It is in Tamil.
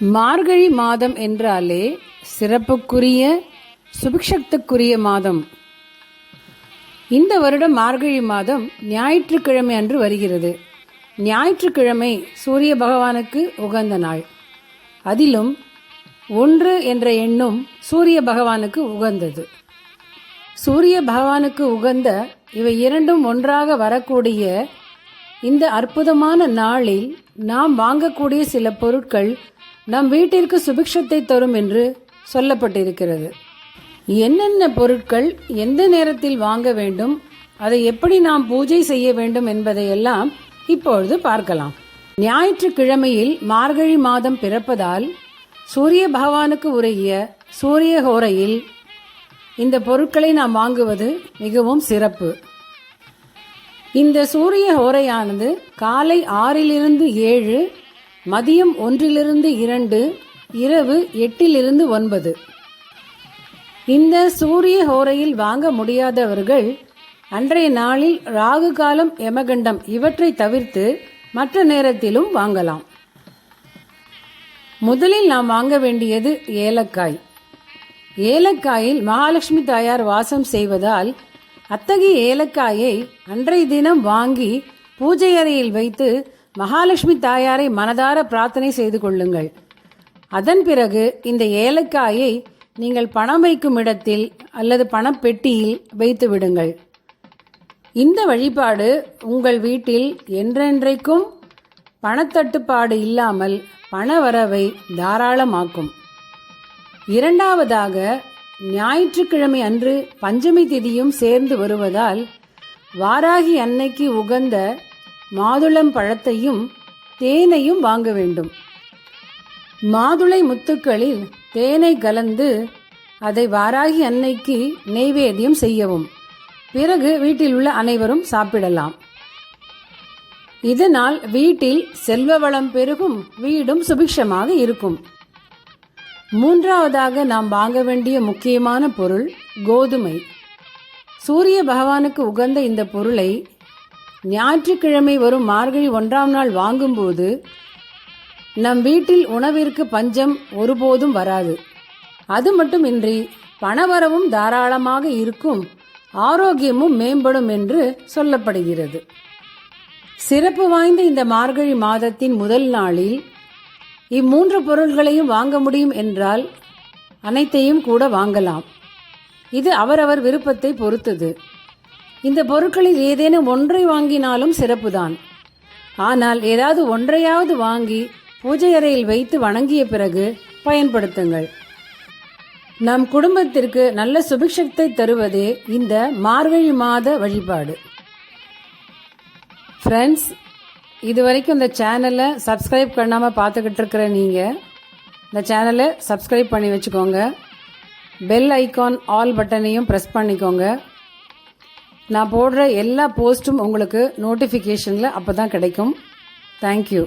மார்கழி மாதம் என்றாலே சிறப்புக்குரிய சுபிக்ஷத்துக்குரிய மாதம். இந்த வருடம் மார்கழி மாதம் ஞாயிற்றுக்கிழமை அன்று வருகிறது. ஞாயிற்றுக்கிழமை சூரிய பகவானுக்கு உகந்த நாள். அதிலும் ஒன்று என்ற எண்ணும் சூரிய பகவானுக்கு உகந்தது. சூரிய பகவானுக்கு உகந்த இவை இரண்டும் ஒன்றாக வரக்கூடிய இந்த அற்புதமான நாளில் நாம் வாங்கக்கூடிய சில பொருட்கள் நம் வீட்டிற்கு சுபிக்ஷத்தை தரும் என்று சொல்லப்பட்டிருக்கிறது. என்னென்ன பொருட்கள் எந்த நேரத்தில் வாங்க வேண்டும் அதை எப்படி நாம் பூஜை செய்ய வேண்டும் என்பதையெல்லாம் இப்பொழுது பார்க்கலாம். ஞாயிற்றுக்கிழமையில் மார்கழி மாதம் பிறப்பதால் சூரிய பகவானுக்கு உரிய சூரிய ஹோரையில் இந்த பொருட்களை நாம் வாங்குவது மிகவும் சிறப்பு. இந்த சூரிய ஹோரையானது காலை ஆறிலிருந்து ஏழு மதியம் ஒன்றிலிருந்து இரண்டு இரவு எட்டிலிருந்து ஒன்பது. இந்த சூரிய ஹோரையில் வாங்க முடியாதவர்கள் அன்றைய நாளில் ராகு காலம் யமகண்டம் இவற்றை தவிர்த்து மற்ற நேரத்திலும் வாங்கலாம். முதலில் நாம் வாங்க வேண்டியது ஏலக்காய். ஏலக்காயில் மகாலட்சுமி தாயார் வாசம் செய்வதால் அத்தகைய ஏலக்காயை அன்றைய தினம் வாங்கி பூஜை அறையில் வைத்து மகாலட்சுமி தாயாரை மனதார பிரார்த்தனை செய்து கொள்ளுங்கள். அதன் பிறகு இந்த ஏலக்காயை நீங்கள் பணம் வைக்கும் இடத்தில் அல்லது பணப்பெட்டியில் வைத்து விடுங்கள். இந்த வழிபாடு உங்கள் வீட்டில் என்றென்றைக்கும் பணத்தட்டுப்பாடு இல்லாமல் பணவரவை தாராளமாக்கும். இரண்டாவதாக ஞாயிற்றுக்கிழமை அன்று பஞ்சமி திதியும் சேர்ந்து வருவதால் வாராகி அன்னைக்கு உகந்த மாதுளம் பழத்தையும் தேனையும் வாங்க வேண்டும். மாதுளை முத்துக்களில் தேனை கலந்து அதை வாராகி அன்னைக்கு நெய்வேத்தியம் செய்யவும். பிறகு வீட்டில் உள்ள அனைவரும் சாப்பிடலாம். இதனால் வீட்டில் செல்வ வளம் பெருகும் வீடும் சுபிக்ஷமாக இருக்கும். மூன்றாவதாக நாம் வாங்க வேண்டிய முக்கியமான பொருள் கோதுமை. சூரிய பகவானுக்கு உகந்த இந்த பொருளை ஞாயிற்றுக்கிழமை வரும் மார்கழி ஒன்றாம் நாள் வாங்கும்போது நம் வீட்டில் உணவிற்கு பஞ்சம் ஒருபோதும் வராது. அது மட்டுமின்றி பணவரவும் தாராளமாக இருக்கும் ஆரோக்கியமும் மேம்படும் என்று சொல்லப்படுகிறது. சிறப்பு வாய்ந்த இந்த மார்கழி மாதத்தின் முதல் நாளில் இம்மூன்று பொருள்களையும் வாங்க முடியும் என்றால் அனைத்தையும் கூட வாங்கலாம். இது அவரவர் விருப்பத்தை பொறுத்தது. இந்த பொருட்களில் ஏதேனும் ஒன்றை வாங்கினாலும் சிறப்புதான். ஆனால் ஏதாவது ஒன்றையாவது வாங்கி பூஜை அறையில் வைத்து வணங்கிய பிறகு பயன்படுத்துங்கள். நம் குடும்பத்திற்கு நல்ல சுபிக்ஷத்தை தருவதே இந்த மார்கழி மாத வழிபாடு. ஃப்ரெண்ட்ஸ் இது வரைக்கும் இந்த சேனலை சப்ஸ்கிரைப் பண்ணாமல் பார்த்துக்கிட்டு இருக்கிற நீங்கள் இந்த சேனலை சப்ஸ்கிரைப் பண்ணி வச்சுக்கோங்க. பெல் ஐக்கான் ஆல் பட்டனையும் ப்ரெஸ் பண்ணிக்கோங்க. நான் போடுற எல்லா போஸ்ட்டும் உங்களுக்கு நோட்டிஃபிகேஷனில் அப்போ தான் கிடைக்கும் தேங்க்யூ